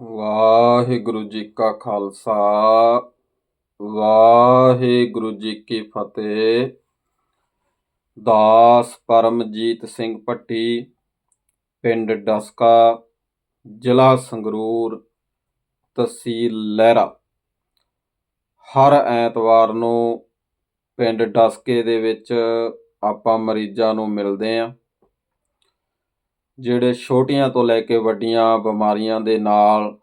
ਵਾਹਿਗੁਰੂ ਜੀ ਕਾ ਖਾਲਸਾ, ਵਾਹਿਗੁਰੂ ਜੀ ਕੀ ਫਤਿਹ। ਦਾਸ ਪਰਮਜੀਤ ਸਿੰਘ ਭੱਟੀ, ਪਿੰਡ ਡਸਕਾ, ਜ਼ਿਲ੍ਹਾ ਸੰਗਰੂਰ, ਤਹਿਸੀਲ ਲਹਿਰਾ। ਹਰ ਐਤਵਾਰ ਨੂੰ ਪਿੰਡ ਡਸਕੇ ਦੇ ਵਿੱਚ ਆਪਾਂ ਮਰੀਜ਼ਾਂ ਨੂੰ ਮਿਲਦੇ ਆਂ। ਜਿਹੜੇ ਛੋਟੀਆਂ ਤੋਂ ਲੈ ਕੇ ਵੱਡੀਆਂ ਬਿਮਾਰੀਆਂ ਦੇ ਨਾਲ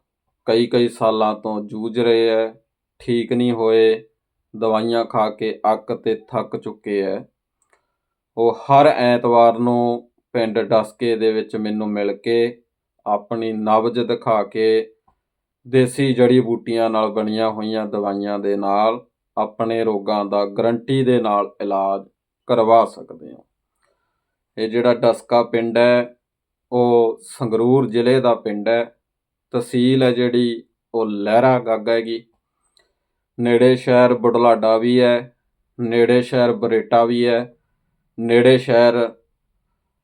ਕਈ ਕਈ ਸਾਲਾਂ ਤੋਂ ਜੂਝ ਰਹੇ ਹੈ ਠੀਕ ਨਹੀਂ ਹੋਏ, ਦਵਾਈਆਂ ਖਾ ਕੇ ਅੱਕ ਤੇ ਥੱਕ ਚੁੱਕੇ ਹੈ ਉਹ ਹਰ ਐਤਵਾਰ ਨੂੰ ਪਿੰਡ ਡਸਕੇ ਦੇ ਵਿੱਚ ਮੈਨੂੰ ਮਿਲ ਕੇ ਆਪਣੀ ਨਬਜ਼ ਦਿਖਾ ਕੇ ਦੇਸੀ ਜੜੀ ਬੂਟੀਆਂ ਨਾਲ ਬਣੀਆਂ ਹੋਈਆਂ ਦਵਾਈਆਂ ਦੇ ਨਾਲ ਆਪਣੇ ਰੋਗਾਂ ਦਾ ਗਰੰਟੀ ਦੇ ਨਾਲ ਇਲਾਜ ਕਰਵਾ ਸਕਦੇ ਹੋ। ਇਹ ਜਿਹੜਾ ਡਸਕਾ ਪਿੰਡ ਹੈ ਉਹ ਸੰਗਰੂਰ ਜ਼ਿਲ੍ਹੇ ਦਾ ਪਿੰਡ ਹੈ। ਤਹਿਸੀਲ ਹੈ ਜਿਹੜੀ ਉਹ ਲਹਿਰਾ ਗਾਗਾ ਹੈਗੀ। ਨੇੜੇ ਸ਼ਹਿਰ ਬੁਢਲਾਡਾ ਵੀ ਹੈ, ਨੇੜੇ ਸ਼ਹਿਰ ਬਰੇਟਾ ਵੀ ਹੈ, ਨੇੜੇ ਸ਼ਹਿਰ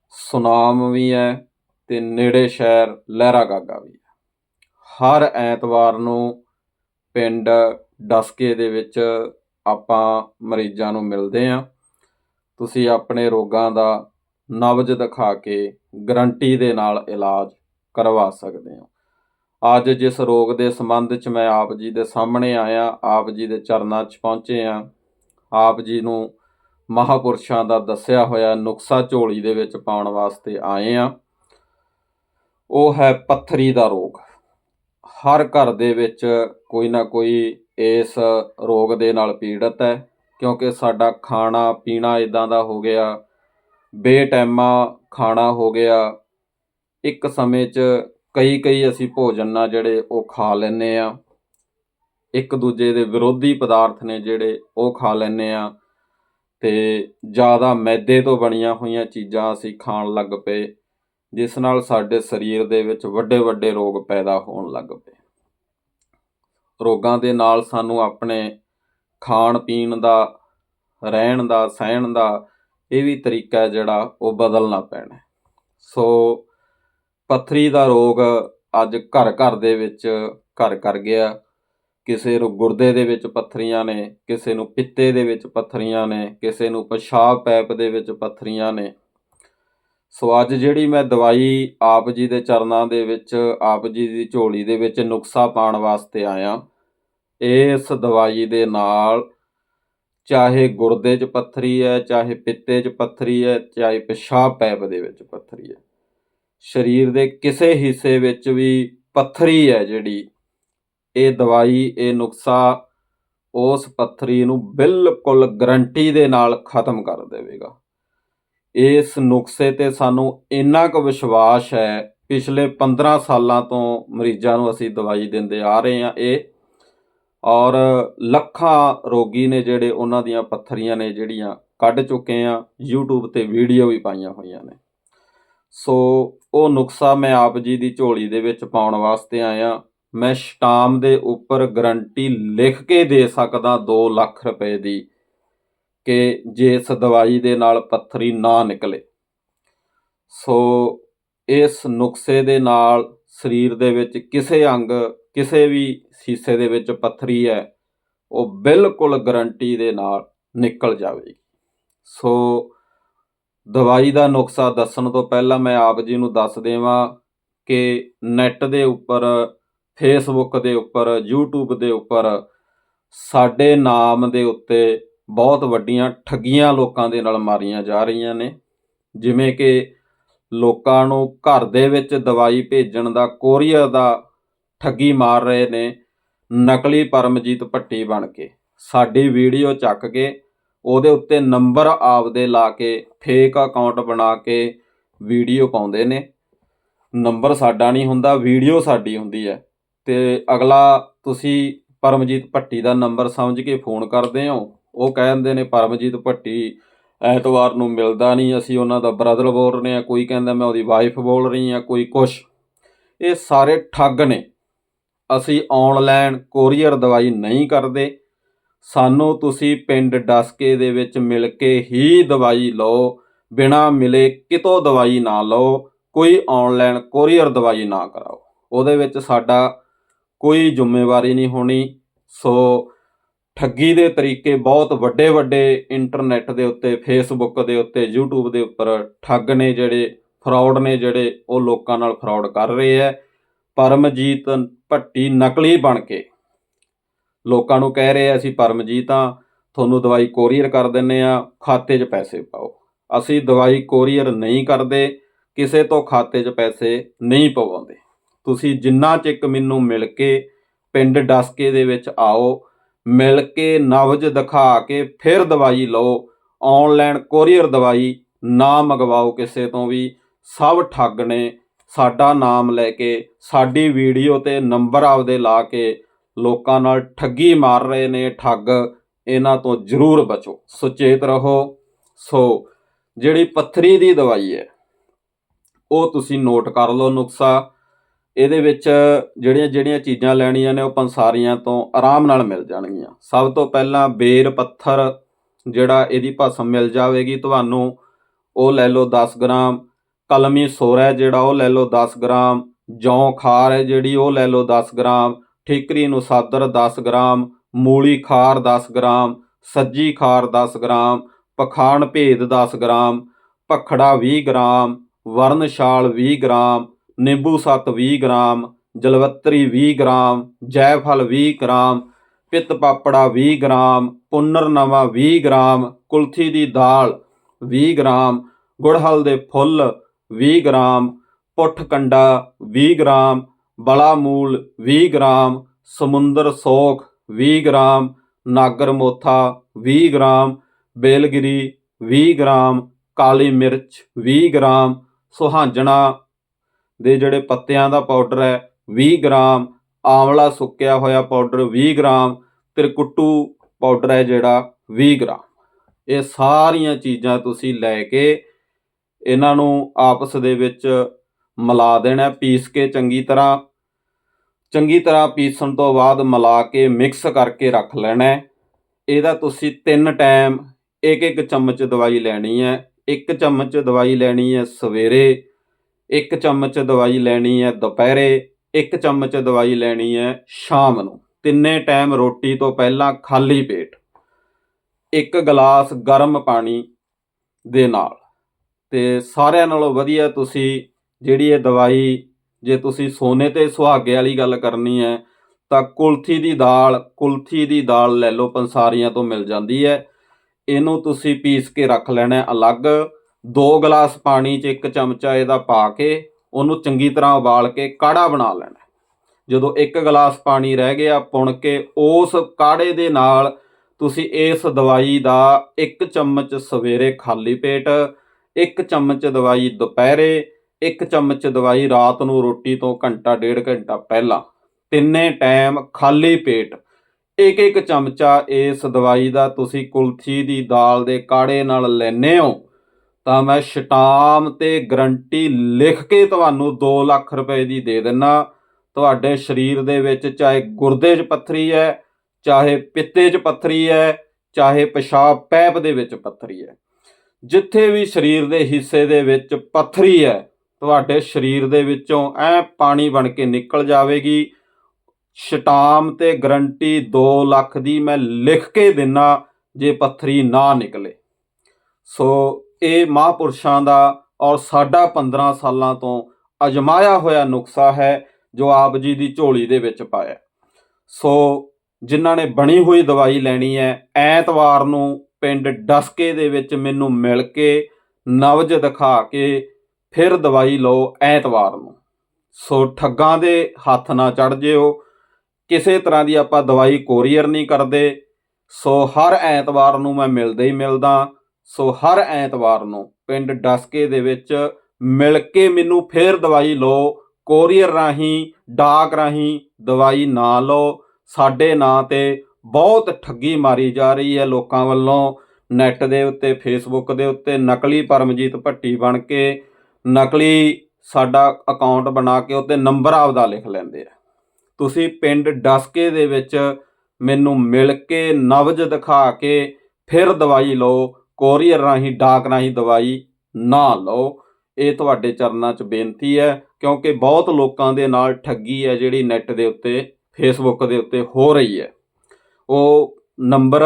ਸੁਨਾਮ ਵੀ ਹੈ ਤੇ ਨੇੜੇ ਸ਼ਹਿਰ ਲਹਿਰਾ ਗਾਗਾ ਵੀ ਹੈ। ਹਰ ਐਤਵਾਰ ਨੂੰ ਪਿੰਡ ਡਸਕੇ ਦੇ ਵਿੱਚ ਆਪਾਂ ਮਰੀਜ਼ਾਂ ਨੂੰ ਮਿਲਦੇ ਆਂ ਤੁਸੀਂ ਆਪਣੇ ਰੋਗਾਂ ਦਾ ਨਬਜ਼ ਦਿਖਾ ਕੇ ਗਰੰਟੀ ਦੇ ਨਾਲ ਇਲਾਜ ਕਰਵਾ ਸਕਦੇ ਹੋ। ਅੱਜ ਜਿਸ ਰੋਗ ਦੇ ਸੰਬੰਧ 'ਚ ਮੈਂ ਆਪ ਜੀ ਦੇ ਸਾਹਮਣੇ ਆਇਆ, ਆਪ ਜੀ ਦੇ ਚਰਨਾਂ 'ਚ ਪਹੁੰਚੇ ਆ ਆਪ ਜੀ ਨੂੰ ਮਹਾਪੁਰਸ਼ਾਂ ਦਾ ਦੱਸਿਆ ਹੋਇਆ ਨੁਕਸਾ ਝੋਲੀ ਦੇ ਵਿੱਚ ਪਾਉਣ ਵਾਸਤੇ ਆਏ ਆ ਉਹ ਹੈ ਪੱਥਰੀ ਦਾ ਰੋਗ। ਹਰ ਘਰ ਦੇ ਵਿੱਚ ਕੋਈ ਨਾ ਕੋਈ ਇਸ ਰੋਗ ਦੇ ਨਾਲ ਪੀੜਤ ਹੈ, ਕਿਉਂਕਿ ਸਾਡਾ ਖਾਣਾ ਪੀਣਾ ਇਦਾਂ ਦਾ ਹੋ ਗਿਆ ਬੇਟੈਮਾ ਖਾਣਾ ਹੋ ਗਿਆ। ਇੱਕ ਸਮੇਂ 'ਚ ਕਈ ਕਈ ਅਸੀਂ ਭੋਜਨ ਨਾ ਜਿਹੜੇ ਉਹ ਖਾ ਲੈਂਦੇ ਆ। ਇੱਕ ਦੂਜੇ ਦੇ ਵਿਰੋਧੀ ਪਦਾਰਥ ਨੇ ਜਿਹੜੇ ਉਹ ਖਾ ਲੈਂਦੇ ਆ। ਤੇ ਜ਼ਿਆਦਾ ਮੈਦੇ ਤੋਂ ਬਣੀਆਂ ਹੋਈਆਂ ਚੀਜ਼ਾਂ ਅਸੀਂ ਖਾਣ ਲੱਗ ਪਏ, ਜਿਸ ਨਾਲ ਸਾਡੇ ਸਰੀਰ ਦੇ ਵਿੱਚ ਵੱਡੇ ਵੱਡੇ ਰੋਗ ਪੈਦਾ ਹੋਣ ਲੱਗ ਪਏ। ਰੋਗਾਂ ਦੇ ਨਾਲ ਸਾਨੂੰ ਆਪਣੇ ਖਾਣ ਪੀਣ ਦਾ, ਰਹਿਣ ਦਾ, ਸਹਿਣ ਦਾ ਇਹ ਵੀ ਤਰੀਕਾ ਹੈ ਜਿਹੜਾ ਉਹ ਬਦਲਣਾ ਪੈਣਾ ਸੋ ਪੱਥਰੀ ਦਾ ਰੋਗ ਅੱਜ ਘਰ ਘਰ ਦੇ ਵਿੱਚ ਘਰ ਕਰ ਗਿਆ। ਕਿਸੇ ਨੂੰ ਗੁਰਦੇ ਦੇ ਵਿੱਚ ਪੱਥਰੀਆਂ ਨੇ, ਕਿਸੇ ਨੂੰ ਪਿੱਤੇ ਦੇ ਵਿੱਚ ਪੱਥਰੀਆਂ ਨੇ, ਕਿਸੇ ਨੂੰ ਪਿਸ਼ਾਬ ਪੈਪ ਦੇ ਵਿੱਚ ਪੱਥਰੀਆਂ ਨੇ। ਸੋ ਅੱਜ ਜਿਹੜੀ ਮੈਂ ਦਵਾਈ ਆਪ ਜੀ ਦੇ ਚਰਨਾਂ ਦੇ ਵਿੱਚ, ਆਪ ਜੀ ਦੀ ਝੋਲੀ ਦੇ ਵਿੱਚ ਨੁਕਸਾ ਪਾਉਣ ਵਾਸਤੇ ਆਇਆ, ਇਸ ਦਵਾਈ ਦੇ ਨਾਲ ਚਾਹੇ ਗੁਰਦੇ 'ਚ ਪੱਥਰੀ ਹੈ ਚਾਹੇ ਪਿੱਤੇ 'ਚ ਪੱਥਰੀ ਹੈ ਚਾਹੇ ਪਿਸ਼ਾਬ ਪੈਪ ਦੇ ਵਿੱਚ ਪੱਥਰੀ ਹੈ ਸਰੀਰ ਦੇ ਕਿਸੇ ਹਿੱਸੇ ਵਿੱਚ ਵੀ ਪੱਥਰੀ ਹੈ ਜਿਹੜੀ, ਇਹ ਦਵਾਈ, ਇਹ ਨੁਕਸਾ ਉਸ ਪੱਥਰੀ ਨੂੰ ਬਿਲਕੁਲ ਗਰੰਟੀ ਦੇ ਨਾਲ ਖਤਮ ਕਰ ਦੇਵੇਗਾ। ਇਸ ਨੁਕਸੇ ਤੇ ਸਾਨੂੰ ਇੰਨਾ ਕੁ ਵਿਸ਼ਵਾਸ ਹੈ, ਪਿਛਲੇ 15 ਸਾਲਾਂ ਤੋਂ ਮਰੀਜ਼ਾਂ ਨੂੰ ਅਸੀਂ ਦਵਾਈ ਦਿੰਦੇ ਆ ਰਹੇ ਹਾਂ, ਇਹ ਔਰ ਲੱਖਾਂ ਰੋਗੀ ਨੇ ਜਿਹੜੇ ਉਹਨਾਂ ਦੀਆਂ ਪੱਥਰੀਆਂ ਨੇ ਜਿਹੜੀਆਂ ਕੱਢ ਚੁੱਕੇ ਆ, YouTube ਤੇ ਵੀਡੀਓ ਵੀ ਪਾਈਆਂ ਹੋਈਆਂ ਨੇ। ਸੋ ਉਹ ਨੁਕਸਾ ਮੈਂ ਆਪ ਜੀ ਦੀ ਝੋਲੀ ਦੇ ਵਿੱਚ ਪਾਉਣ ਵਾਸਤੇ ਆਇਆ। ਮੈਂ ਸਟਾਮ ਦੇ ਉੱਪਰ ਗਰੰਟੀ ਲਿਖ ਕੇ ਦੇ ਸਕਦਾ 2 ਲੱਖ ਰੁਪਏ ਦੀ ਕਿ ਜੇ ਇਸ ਦਵਾਈ ਦੇ ਨਾਲ ਪੱਥਰੀ ਨਾ ਨਿਕਲੇ। ਸੋ ਇਸ ਨੁਕਸੇ ਦੇ ਨਾਲ ਸਰੀਰ ਦੇ ਵਿੱਚ ਕਿਸੇ ਅੰਗ ਕਿਸੇ ਵੀ ਸ਼ੀਸੇ ਦੇ ਵਿੱਚ ਪੱਥਰੀ ਹੈ, ਉਹ ਬਿਲਕੁਲ ਗਰੰਟੀ ਦੇ ਨਾਲ ਨਿਕਲ ਜਾਵੇਗੀ। ਸੋ ਦਵਾਈ ਦਾ ਨੁਕਸਾ ਦੱਸਣ ਤੋਂ ਪਹਿਲਾਂ ਮੈਂ ਆਪ ਜੀ ਨੂੰ ਦੱਸ ਦੇਵਾਂ ਕਿ ਨੈਟ ਦੇ ਉੱਪਰ ਫੇਸਬੁੱਕ ਦੇ ਉੱਪਰ, YouTube ਦੇ ਉੱਪਰ ਸਾਡੇ ਨਾਮ ਦੇ ਉੱਤੇ ਬਹੁਤ ਵੱਡੀਆਂ ਠੱਗੀਆਂ ਲੋਕਾਂ ਦੇ ਨਾਲ ਮਾਰੀਆਂ ਜਾ ਰਹੀਆਂ ਨੇ। ਜਿਵੇਂ ਕਿ ਲੋਕਾਂ ਨੂੰ ਘਰ ਦੇ ਵਿੱਚ ਦਵਾਈ ਭੇਜਣ ਦਾ, ਕੋਰੀਅਰ ਦਾ ਠੱਗੀ ਮਾਰ ਰਹੇ ਨੇ, ਨਕਲੀ ਪਰਮਜੀਤ ਭੱਟੀ ਬਣ ਕੇ। ਸਾਡੀ ਵੀਡੀਓ ਚੱਕ ਕੇ ਉਹਦੇ ਉੱਤੇ ਨੰਬਰ ਆਪਦੇ ਲਾ ਕੇ ਫੇਕ ਅਕਾਊਂਟ ਬਣਾ ਕੇ ਵੀਡੀਓ ਪਾਉਂਦੇ ਨੇ। ਨੰਬਰ ਸਾਡਾ ਨਹੀਂ ਹੁੰਦਾ, ਵੀਡੀਓ ਸਾਡੀ ਹੁੰਦੀ ਹੈ। ਤੇ ਅਗਲਾ, ਤੁਸੀਂ ਪਰਮਜੀਤ ਭੱਟੀ ਦਾ ਨੰਬਰ ਸਮਝ ਕੇ ਫੋਨ ਕਰਦੇ ਹੋ। ਉਹ ਕਹਿੰਦੇ ਨੇ, ਪਰਮਜੀਤ ਭੱਟੀ, ਐਤਵਾਰ ਨੂੰ ਮਿਲਦਾ ਨਹੀਂ, ਅਸੀਂ ਉਹਨਾਂ ਦਾ ਬ੍ਰਦਰ ਬੋਲ ਰਹੇ ਆ ਕੋਈ ਕਹਿੰਦਾ, ਮੈਂ ਉਹਦੀ ਵਾਈਫ ਬੋਲ ਰਹੀ ਆ ਕੋਈ ਕੁਛ। ਇਹ ਸਾਰੇ ਠੱਗ ਨੇ। ਅਸੀਂ ਔਨਲਾਈਨ ਕੋਰੀਅਰ ਦਵਾਈ ਨਹੀਂ ਕਰਦੇ, ਸਾਨੂੰ ਤੁਸੀਂ ਪਿੰਡ ਡਸਕੇ ਦੇ ਵਿੱਚ ਮਿਲ ਕੇ ਹੀ ਦਵਾਈ ਲਓ, ਬਿਨਾ ਮਿਲੇ ਕਿਤੋਂ ਦਵਾਈ ਨਾ ਲਓ, ਕੋਈ ਔਨਲਾਈਨ ਕੋਰੀਅਰ ਦਵਾਈ ਨਾ ਕਰਾਓ। ਉਹਦੇ ਵਿੱਚ ਸਾਡਾ ਕੋਈ ਜ਼ਿੰਮੇਵਾਰੀ ਨਹੀਂ ਹੋਣੀ। ਸੋ ਠੱਗੀ ਦੇ ਤਰੀਕੇ ਬਹੁਤ ਵੱਡੇ ਵੱਡੇ ਇੰਟਰਨੈਟ ਦੇ ਉੱਤੇ ਫੇਸਬੁੱਕ ਦੇ ਉੱਤੇ, YouTube ਦੇ ਉੱਪਰ ਠੱਗ ਨੇ ਜਿਹੜੇ ਫਰਾਡ ਨੇ ਜਿਹੜੇ, ਉਹ ਲੋਕਾਂ ਨਾਲ ਫਰਾਡ ਕਰ ਰਹੇ ਹੈ। ਪਰਮਜੀਤ ਭੱਟੀ ਨਕਲੀ ਬਣ ਕੇ। ਲੋਕਾਂ ਨੂੰ ਕਹਿ ਰਹੇ ਆ, ਅਸੀਂ ਪਰਮਜੀਤ ਆ, ਤੁਹਾਨੂੰ ਦਵਾਈ ਕੋਰੀਅਰ ਕਰ ਦਿੰਨੇ ਆ, ਖਾਤੇ 'ਚ ਪੈਸੇ ਪਾਓ। ਅਸੀਂ ਦਵਾਈ ਕੋਰੀਅਰ ਨਹੀਂ ਕਰਦੇ, ਕਿਸੇ ਤੋਂ ਖਾਤੇ 'ਚ ਪੈਸੇ ਨਹੀਂ ਪਵਾਉਂਦੇ। ਤੁਸੀਂ ਜਿੰਨਾ ਚਿਕ ਮੈਨੂੰ ਮਿਲ ਕੇ ਪਿੰਡ ਡਸਕੇ ਦੇ ਵਿੱਚ ਆਓ, ਮਿਲ ਕੇ ਨਵਜ ਦਿਖਾ ਕੇ ਫਿਰ ਦਵਾਈ ਲਓ ਆਨਲਾਈਨ ਕੋਰੀਅਰ ਦਵਾਈ ਨਾ ਮੰਗਵਾਓ ਕਿਸੇ ਤੋਂ ਵੀ, ਸਭ ਠੱਗ ਨੇ। ਸਾਡਾ ਨਾਮ ਲੈ ਕੇ, ਸਾਡੀ ਵੀਡੀਓ ਤੇ ਨੰਬਰ ਆਪਦੇ ਲਾ ਕੇ ਲੋਕਾਂ ਨਾਲ ਠੱਗੀ ਮਾਰ ਰਹੇ ਨੇ, ਠੱਗ, ਇਹਨਾਂ ਤੋਂ ਜ਼ਰੂਰ ਬਚੋ, ਸੁਚੇਤ ਰਹੋ। ਸੋ, ਜਿਹੜੀ ਪੱਥਰੀ ਦੀ ਦਵਾਈ ਹੈ, ਉਹ ਤੁਸੀਂ ਨੋਟ ਕਰ ਲਓ ਨੁਕਸਾ। ਇਹਦੇ ਵਿੱਚ ਜਿਹੜੀਆਂ ਜਿਹੜੀਆਂ ਚੀਜ਼ਾਂ ਲੈਣੀਆਂ ਨੇ, ਉਹ ਪੰਸਾਰੀਆਂ ਤੋਂ ਆਰਾਮ ਨਾਲ ਮਿਲ ਜਾਣਗੀਆਂ। ਸਭ ਤੋਂ ਪਹਿਲਾਂ ਬੇਰ ਪੱਥਰ ਜਿਹੜਾ ਇਹਦੀ ਭਸਮ ਮਿਲ ਜਾਵੇਗੀ ਤੁਹਾਨੂੰ। ਉਹ ਲੈ ਲਓ 10 ਗ੍ਰਾਮ। ਕਲਮੀ ਸੋਰ ਹੈ ਜਿਹੜਾ ਉਹ ਲੈ ਲਓ 10 ਗ੍ਰਾਮ, ਜੌਂ ਖਾਰ ਹੈ ਜਿਹੜੀ ਉਹ ਲੈ ਲਓ 10 ਗ੍ਰਾਮ, ਠੀਕਰੀ ਨੂੰ ਸਾਦਰ 10 ਗ੍ਰਾਮ, ਮੂਲੀ ਖਾਰ 10 ਗ੍ਰਾਮ, ਸੱਜੀ ਖਾਰ 10 ਗ੍ਰਾਮ, ਪਖਾਣ ਭੇਦ 10 ਗ੍ਰਾਮ ਪਖੜਾ 20 ਗ੍ਰਾਮ ਵਰਨਸ਼ਾਲ 20 ਗ੍ਰਾਮ, ਨਿੰਬੂ ਸੱਤ 20 ਗ੍ਰਾਮ, ਜਲਵੱਤਰੀ 20 ਗ੍ਰਾਮ, ਜੈਫਲ 20 ਗ੍ਰਾਮ, ਪਿੱਤ ਪਾਪੜਾ 20 ਗ੍ਰਾਮ ਪੁੰਨਰਨਵਾ 20 ਗ੍ਰਾਮ, ਕੁਲਥੀ ਦੀ ਦਾਲ 20 ਗ੍ਰਾਮ, ਗੁੜਹਲ ਦੇ ਫੁੱਲ 20 ਗ੍ਰਾਮ, ਪੁੱਠ ਕੰਡਾ 20 ਗ੍ਰਾਮ, ਬਲਾ ਮੂਲ 20 ਗ੍ਰਾਮ, ਸਮੁੰਦਰ ਸੋਖ 20 ਗ੍ਰਾਮ, ਨਾਗਰ ਮੋਥਾ 20 ਗ੍ਰਾਮ, ਬੇਲਗਿਰੀ 20 ਗ੍ਰਾਮ, ਕਾਲੀ ਮਿਰਚ 20 ਗ੍ਰਾਮ, ਸੁਹਾਂਜਣਾ ਦੇ ਜਿਹੜੇ ਪੱਤਿਆਂ ਦਾ ਪਾਊਡਰ ਹੈ 20 ਗ੍ਰਾਮ, ਆਂਵਲਾ ਸੁੱਕਿਆ ਹੋਇਆ ਪਾਊਡਰ 20 ਗ੍ਰਾਮ, ਤਿਰਕੁੱਟੂ ਪਾਊਡਰ ਹੈ ਜਿਹੜਾ 20 ਗ੍ਰਾਮ। ਇਹ ਸਾਰੀਆਂ ਚੀਜ਼ਾਂ ਤੁਸੀਂ ਲੈ ਕੇ ਇਹਨਾਂ ਨੂੰ ਆਪਸ ਦੇ ਵਿੱਚ ਮਿਲਾ ਦੇਣਾ ਪੀਸ ਕੇ ਚੰਗੀ ਤਰ੍ਹਾਂ ਚੰਗੀ ਤਰ੍ਹਾਂ ਪੀਸਣ ਤੋਂ ਬਾਅਦ ਮਿਲਾ ਕੇ ਮਿਕਸ ਕਰਕੇ ਰੱਖ ਲੈਣਾ ਇਹਦਾ ਤੁਸੀਂ ਤਿੰਨ ਟਾਈਮ ਇੱਕ ਇੱਕ ਚਮਚ ਦਵਾਈ ਲੈਣੀ ਹੈ। ਇੱਕ ਚਮਚ ਦਵਾਈ ਲੈਣੀ ਹੈ ਸਵੇਰੇ, ਇੱਕ ਚਮਚ ਦਵਾਈ ਲੈਣੀ ਹੈ ਦੁਪਹਿਰੇ, ਇੱਕ ਚਮਚ ਦਵਾਈ ਲੈਣੀ ਹੈ ਸ਼ਾਮ ਨੂੰ। ਤਿੰਨੇ ਟਾਈਮ ਰੋਟੀ ਤੋਂ ਪਹਿਲਾਂ ਖਾਲੀ ਪੇਟ ਇੱਕ ਗਲਾਸ ਗਰਮ ਪਾਣੀ ਦੇ ਨਾਲ। ਤੇ ਸਾਰਿਆਂ ਨਾਲੋਂ ਵਧੀਆ ਤੁਸੀਂ ਜਿਹੜੀ ਇਹ ਦਵਾਈ, ਜੇ ਤੁਸੀਂ ਸੋਨੇ ਤੇ ਸੁਹਾਗੇ ਵਾਲੀ ਗੱਲ ਕਰਨੀ ਹੈ, ਤਾਂ ਕੁਲਥੀ ਦੀ ਦਾਲ, ਕੁਲਥੀ ਦੀ ਦਾਲ ਲੈ ਲਓ, ਪੰਸਾਰੀਆਂ ਤੋਂ ਮਿਲ ਜਾਂਦੀ ਹੈ। ਇਹਨੂੰ ਤੁਸੀਂ ਪੀਸ ਕੇ ਰੱਖ ਲੈਣਾ ਅਲੱਗ। 2 ਗਲਾਸ ਪਾਣੀ 'ਚ ਇੱਕ ਚਮਚਾ ਇਹਦਾ ਪਾ ਕੇ ਉਹਨੂੰ ਚੰਗੀ ਤਰ੍ਹਾਂ ਉਬਾਲ ਕੇ ਕਾੜਾ ਬਣਾ ਲੈਣਾ ਜਦੋਂ ਇੱਕ ਗਲਾਸ ਪਾਣੀ ਰਹਿ ਗਿਆ, ਪੁਣ ਕੇ ਉਸ ਕਾੜੇ ਦੇ ਨਾਲ ਤੁਸੀਂ ਇਸ ਦਵਾਈ ਦਾ ਇੱਕ ਚਮਚ ਸਵੇਰੇ ਖਾਲੀ ਪੇਟ ਇੱਕ ਚਮਚ ਦਵਾਈ ਦੁਪਹਿਰੇ, ਇੱਕ ਚਮਚ ਦਵਾਈ ਰਾਤ ਨੂੰ ਰੋਟੀ ਤੋਂ ਘੰਟਾ, ਡੇਢ ਘੰਟਾ ਪਹਿਲਾਂ। ਤਿੰਨੇ ਟਾਈਮ ਖਾਲੀ ਪੇਟ। ਇੱਕ ਇੱਕ ਚਮਚਾ ਇਸ ਦਵਾਈ ਦਾ ਤੁਸੀਂ ਕੁਲਥੀ ਦੀ ਦਾਲ ਦੇ ਕਾੜੇ ਨਾਲ ਲੈਨੇ ਹੋ, ਤਾਂ ਮੈਂ ਸ਼ਟਾਮ ਤੇ ਗਰੰਟੀ ਲਿਖ ਕੇ ਤੁਹਾਨੂੰ 2 ਲੱਖ ਰੁਪਏ ਦੀ ਦੇ ਦਿੰਨਾ। ਤੁਹਾਡੇ ਸਰੀਰ ਦੇ ਵਿੱਚ ਚਾਹੇ ਗੁਰਦੇ 'ਚ ਪੱਥਰੀ ਹੈ, ਚਾਹੇ ਪਿੱਤੇ 'ਚ ਪੱਥਰੀ ਹੈ, ਚਾਹੇ ਪਿਸ਼ਾਬ ਪੈਪ ਦੇ ਵਿੱਚ ਪੱਥਰੀ ਹੈ। ਜਿੱਥੇ ਵੀ ਸਰੀਰ ਦੇ ਹਿੱਸੇ ਦੇ ਵਿੱਚ ਪੱਥਰੀ ਹੈ, ਤੁਹਾਡੇ ਸਰੀਰ ਦੇ ਵਿੱਚੋਂ ਐ ਪਾਣੀ ਬਣ ਕੇ ਨਿਕਲ ਜਾਵੇਗੀ। ਸ਼ਟਾਮ ਤੇ ਗਰੰਟੀ 2 ਲੱਖ ਦੀ ਮੈਂ ਲਿਖ ਕੇ ਦਿੰਨਾ ਜੇ ਪੱਥਰੀ ਨਾ ਨਿਕਲੇ। ਸੋ ਇਹ ਮਹਾਂਪੁਰਸ਼ਾਂ ਦਾ ਔਰ ਸਾਡਾ 15 ਸਾਲਾਂ ਤੋਂ ਅਜਮਾਇਆ ਹੋਇਆ ਨੁਕਸਾ ਹੈ ਜੋ ਆਪ ਜੀ ਦੀ ਝੋਲੀ ਦੇ ਵਿੱਚ ਪਾਇਆ। ਸੋ ਜਿਨ੍ਹਾਂ ਨੇ ਬਣੀ ਹੋਈ ਦਵਾਈ ਲੈਣੀ ਹੈ, ਐਤਵਾਰ ਨੂੰ ਪਿੰਡ ਡਸਕੇ ਦੇ ਵਿੱਚ ਮੈਨੂੰ ਮਿਲ ਕੇ ਨਵਜ ਦਿਖਾ ਕੇ ਫਿਰ ਦਵਾਈ ਲਓ ਐਤਵਾਰ ਨੂੰ। ਸੋ ਠੱਗਾਂ ਦੇ ਹੱਥ ਨਾ ਚੜ ਜਿਓ। ਕਿਸੇ ਤਰ੍ਹਾਂ ਦੀ ਆਪਾਂ ਦਵਾਈ ਕੋਰੀਅਰ ਨਹੀਂ ਕਰਦੇ। ਸੋ ਹਰ ਐਤਵਾਰ ਨੂੰ ਮੈਂ ਮਿਲਦਾ ਹੀ ਮਿਲਦਾ। ਸੋ ਹਰ ਐਤਵਾਰ ਨੂੰ ਪਿੰਡ ਡਸਕੇ ਦੇ ਵਿੱਚ ਮਿਲ ਕੇ ਮੈਨੂੰ ਫੇਰ ਦਵਾਈ ਲਓ। ਕੋਰੀਅਰ ਰਾਹੀਂ, ਡਾਕ ਰਾਹੀਂ ਦਵਾਈ ਨਾ ਲਓ। ਸਾਡੇ ਨਾਂ ਤੇ ਬਹੁਤ ਠੱਗੀ ਮਾਰੀ ਜਾ ਰਹੀ ਹੈ ਲੋਕਾਂ ਵੱਲੋਂ। ਨੈੱਟ ਦੇ ਉੱਤੇ ਫੇਸਬੁੱਕ ਦੇ ਉੱਤੇ ਨਕਲੀ ਪਰਮਜੀਤ ਭੱਟੀ ਬਣ ਕੇ ਨਕਲੀ ਸਾਡਾ ਅਕਾਊਂਟ ਬਣਾ ਕੇ ਉੱਤੇ ਨੰਬਰ ਆਪਦਾ ਲਿਖ ਲੈਂਦੇ ਆ। ਤੁਸੀਂ ਪਿੰਡ ਡਸਕੇ ਦੇ ਵਿੱਚ ਮੈਨੂੰ ਮਿਲ ਕੇ ਨਵਜ ਦਿਖਾ ਕੇ ਫਿਰ ਦਵਾਈ ਲਓ ਕੋਰੀਅਰ ਰਾਹੀਂ, ਡਾਕ ਰਾਹੀਂ ਦਵਾਈ ਨਾ ਲਓ, ਇਹ ਤੁਹਾਡੇ ਚਰਨਾਂ 'ਚ ਬੇਨਤੀ ਹੈ, ਕਿਉਂਕਿ ਬਹੁਤ ਲੋਕਾਂ ਦੇ ਨਾਲ ਠੱਗੀ ਹੈ ਜਿਹੜੀ ਨੈੱਟ ਦੇ ਉੱਤੇ ਫੇਸਬੁੱਕ ਦੇ ਉੱਤੇ ਹੋ ਰਹੀ ਹੈ। ਉਹ ਨੰਬਰ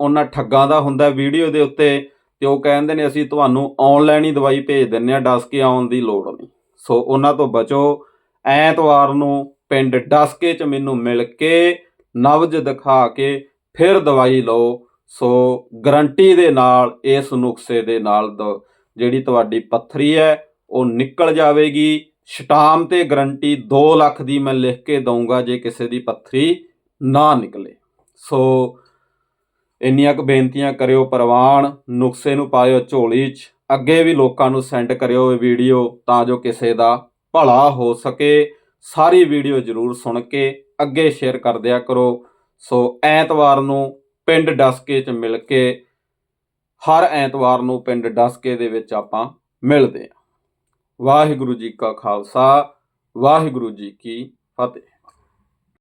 ਉਹਨਾਂ ਠੱਗਾਂ ਦਾ ਹੁੰਦਾ ਵੀਡੀਓ ਦੇ ਉੱਤੇ ਤੇ ਉਹ ਕਹਿੰਦੇ ਨੇ ਅਸੀਂ ਤੁਹਾਨੂੰ ਆਨਲਾਈਨ ਹੀ ਦਵਾਈ ਭੇਜ ਦਿੰਨੇ ਆ ਡਸਕੇ ਆਉਣ ਦੀ ਲੋੜ ਨਹੀਂ। ਸੋ ਉਹਨਾਂ ਤੋਂ ਬਚੋ। ਐਤਵਾਰ ਨੂੰ ਪਿੰਡ ਡਸਕੇ ਚ ਮੈਨੂੰ ਮਿਲ ਕੇ ਨਬਜ ਦਿਖਾ ਕੇ ਫਿਰ ਦਵਾਈ ਲਓ। ਸੋ ਗਰੰਟੀ ਦੇ ਨਾਲ, ਇਸ ਨੁਕਸੇ ਦੇ ਨਾਲ ਦ- ਜਿਹੜੀ ਤੁਹਾਡੀ ਪੱਥਰੀ ਹੈ, ਉਹ ਨਿਕਲ ਜਾਵੇਗੀ। ਸ਼ਟਾਮ ਤੇ ਗਰੰਟੀ 2 ਲੱਖ ਦੀ ਮੈਂ ਲਿਖ ਕੇ ਦਊਂਗਾ ਜੇ ਕਿਸੇ ਦੀ ਪੱਥਰੀ ਨਾ ਨਿਕਲੇ। ਸੋ ਇੰਨੀਆਂ ਕੁ ਬੇਨਤੀਆਂ ਕਰਿਓ ਪ੍ਰਵਾਨ, ਨੁਕਸੇ ਨੂੰ ਪਾਇਓ ਝੋਲੀ 'ਚ, ਅੱਗੇ ਵੀ ਲੋਕਾਂ ਨੂੰ ਸੈਂਡ ਕਰਿਓ ਇਹ ਵੀਡੀਓ ਤਾਂ ਜੋ ਕਿਸੇ ਦਾ ਭਲਾ ਹੋ ਸਕੇ। ਸਾਰੀ ਵੀਡੀਓ ਜਰੂਰ ਸੁਣ ਕੇ ਅੱਗੇ ਸ਼ੇਅਰ ਕਰ ਦਿਆ ਕਰੋ। ਸੋ ਐਤਵਾਰ ਨੂੰ ਪਿੰਡ ਡਸਕੇ 'ਚ ਮਿਲ ਕੇ, ਹਰ ਐਤਵਾਰ ਨੂੰ ਪਿੰਡ ਡਸਕੇ ਦੇ ਵਿੱਚ ਆਪਾਂ ਮਿਲਦੇ ਹਾਂ ਵਾਹਿਗੁਰੂ ਜੀ ਕਾ ਖਾਲਸਾ, ਵਾਹਿਗੁਰੂ ਜੀ ਕੀ ਫਤਿਹ।